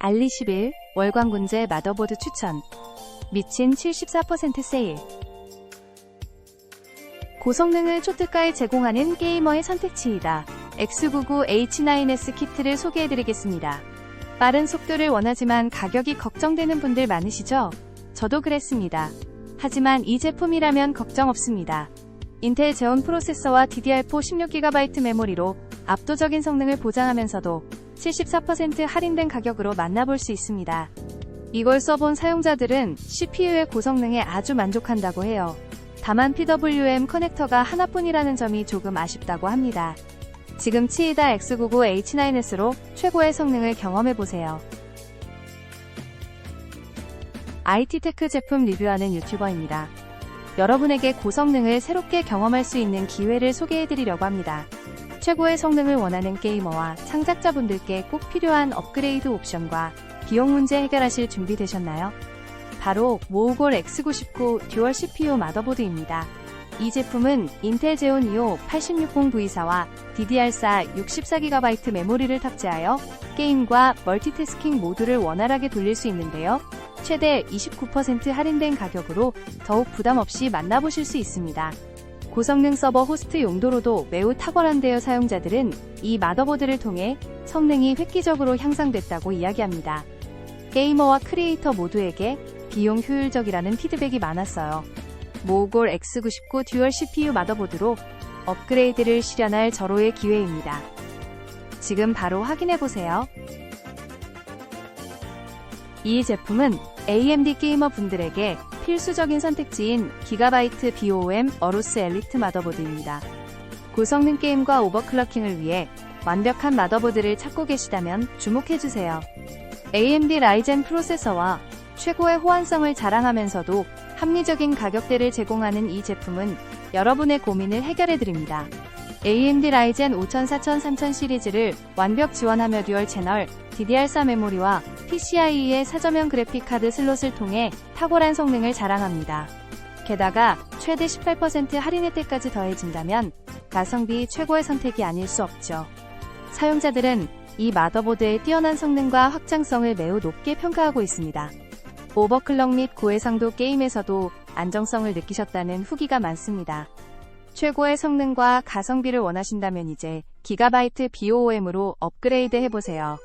알리 11 월광군제 마더보드 추천 미친 74% 세일 고성능을 초특가에 제공하는 게이머의 선택지이다. X99H9S 키트를 소개해드리겠습니다. 빠른 속도를 원하지만 가격이 걱정되는 분들 많으시죠? 저도 그랬습니다. 하지만 이 제품이라면 걱정 없습니다. 인텔 제온 프로세서와 DDR4 16GB 메모리로 압도적인 성능을 보장하면서도 74% 할인된 가격으로 만나볼 수 있습니다. 이걸 써본 사용자들은 CPU의 고성능에 아주 만족한다고 해요. 다만 PWM 커넥터가 하나뿐이라는 점이 조금 아쉽다고 합니다. 지금 치이다 X99H9S로 최고의 성능을 경험해보세요. IT테크 제품 리뷰하는 유튜버입니다. 여러분에게 고성능을 새롭게 경험할 수 있는 기회를 소개해드리려고 합니다. 최고의 성능을 원하는 게이머와 창작자분들께 꼭 필요한 업그레이드 옵션과 비용 문제 해결하실 준비 되셨나요? 바로 모우골 X99 듀얼 CPU 마더보드입니다. 이 제품은 인텔 제온 2호 8660V4와 DDR4 64GB 메모리를 탑재하여 게임과 멀티태스킹 모두를 원활하게 돌릴 수 있는데요. 최대 29% 할인된 가격으로 더욱 부담 없이 만나보실 수 있습니다. 고성능 서버 호스트 용도로도 매우 탁월한데요 사용자들은 이 마더보드를 통해 성능이 획기적으로 향상됐다고 이야기합니다. 게이머와 크리에이터 모두에게 비용 효율적이라는 피드백이 많았어요. 모골 X99 듀얼 CPU 마더보드로 업그레이드를 실현할 절호의 기회입니다. 지금 바로 확인해보세요. 이 제품은 AMD 게이머 분들에게 필수적인 선택지인 기가바이트 BOM 어루스 엘리트 마더보드입니다. 고성능 게임과 오버클럭킹을 위해 완벽한 마더보드를 찾고 계시다면 주목해주세요. AMD 라이젠 프로세서와 최고의 호환성을 자랑하면서도 합리적인 가격대를 제공하는 이 제품은 여러분의 고민을 해결해드립니다. AMD 라이젠 5000, 4000, 3000 시리즈를 완벽 지원하며 듀얼 채널, DDR4 메모리와 PCIe 사저면 그래픽카드 슬롯을 통해 탁월한 성능을 자랑합니다. 게다가 최대 18% 할인 혜택까지 더해진다면 가성비 최고의 선택이 아닐 수 없죠. 사용자들은 이 마더보드의 뛰어난 성능과 확장성을 매우 높게 평가하고 있습니다. 오버클럭 및 고해상도 게임에서도 안정성을 느끼셨다는 후기가 많습니다. 최고의 성능과 가성비를 원하신다면 이제 기가바이트 BOM으로 업그레이드 해보세요.